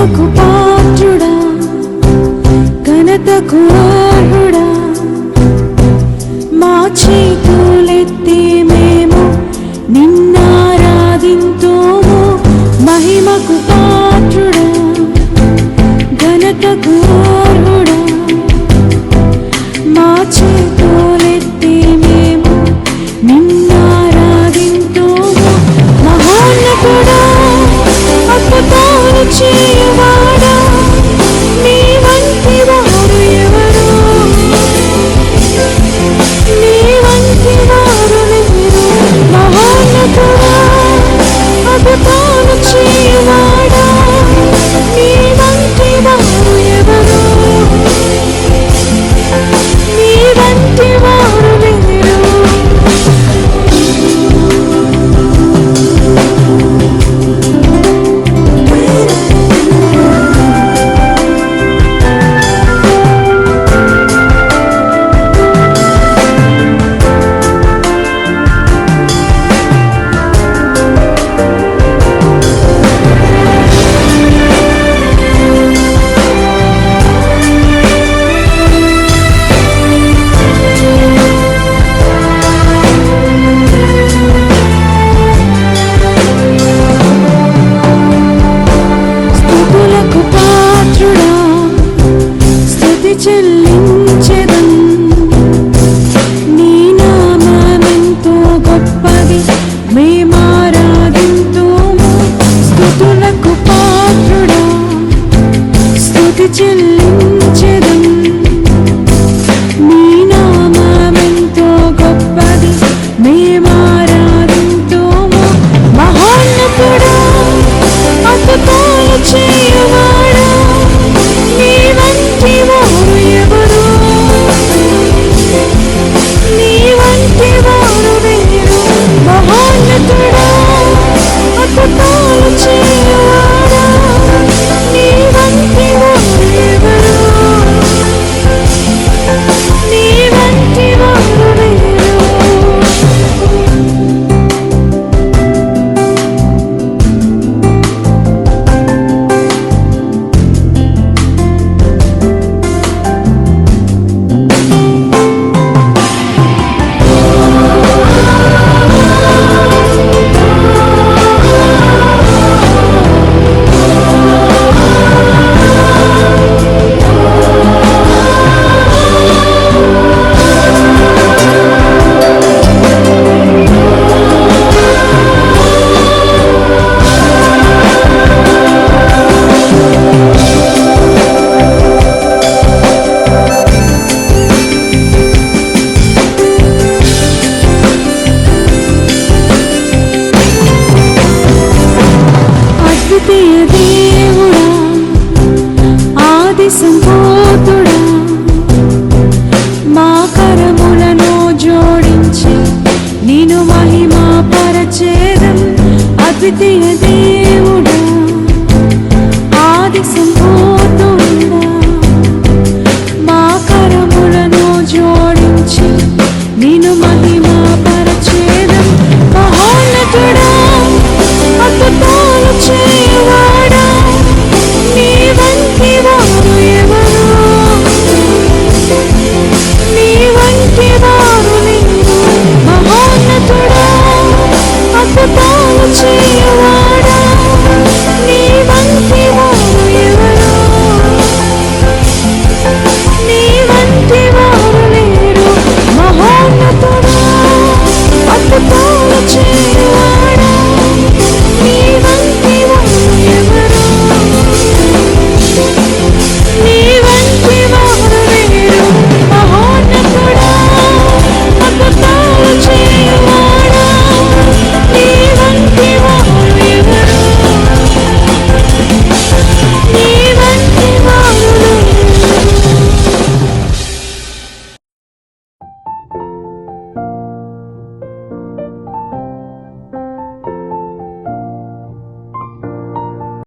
కృపకు పాత్రుడా ఘనతకు అర్హుడా. మా చేతులెత్తి మేము నిన్నారాధింతోము మహిమకు పాత్రుడా ఘనతకు అర్హుడా. మా చే చెల్లించదం Did watching you.